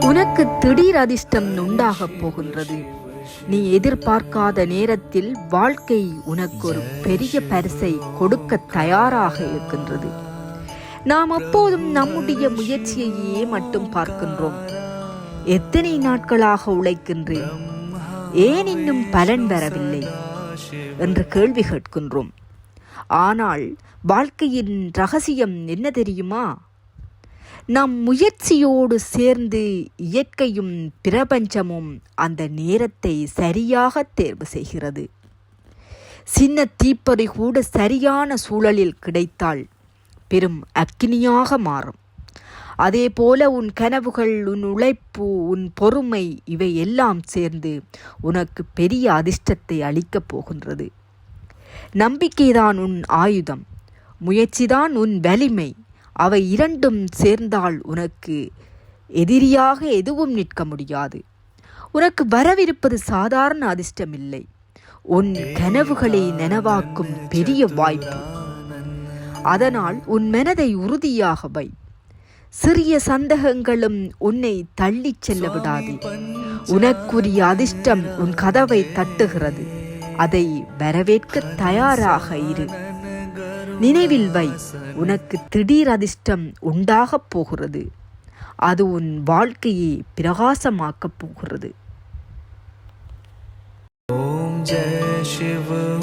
உனக்கு திடீர் அதிர்ஷ்டம் உண்டாகப் போகின்றது. நீ எதிர்பார்க்காத நேரத்தில் வாழ்க்கை உனக்கு ஒரு பெரிய பரிசை கொடுக்க தயாராக இருக்கின்றது. நாம் அப்போதும் நம்முடைய முயற்சியையே மட்டும் பார்க்கின்றோம். எத்தனை நாட்களாக உழைக்கின்றேன்? ஏன் இன்னும் பலன் வரவில்லை? என்று கேள்வி கேட்கின்றோம். ஆனால் வாழ்க்கையின் ரகசியம் என்ன தெரியுமா? நம் முயற்சியோடு சேர்ந்து இயற்கையும் பிரபஞ்சமும் அந்த நேரத்தை சரியாக தேர்வு செய்கிறது. சின்ன தீப்பறி கூட சரியான சூழலில் கிடைத்தால் பெரும் அக்கினியாக மாறும். அதேபோல உன் கனவுகள் உன் உழைப்பு உன் பொறுமை இவை எல்லாம் சேர்ந்து உனக்கு பெரிய அதிர்ஷ்டத்தை அளிக்கப் போகின்றது. நம்பிக்கைதான் உன் ஆயுதம். முயற்சிதான் உன் வலிமை. அவை இரண்டும் சேர்ந்தால் உனக்கு எதிரியாக எதுவும் நிற்க முடியாது. உனக்கு வரவிருப்பது சாதாரண அதிர்ஷ்டமில்லை. உன் கனவுகளை நனவாக்கும் பெரிய வாய்ப்பு. அதனால் உன் மனதை உறுதியாக வை. சிறிய சந்தேகங்களும் உன்னை தள்ளிச் செல்ல விடாது. உனக்குரிய அதிர்ஷ்டம் உன் கதவை தட்டுகிறது. அதை வரவேற்க தயாராக இரு. நினைவில் வை. உனக்கு திடீர் அதிர்ஷ்டம் உண்டாகப் போகிறது. அது உன் வாழ்க்கையை பிரகாசமாக்கப் போகிறது. ஓம் ஜெய சிவம்.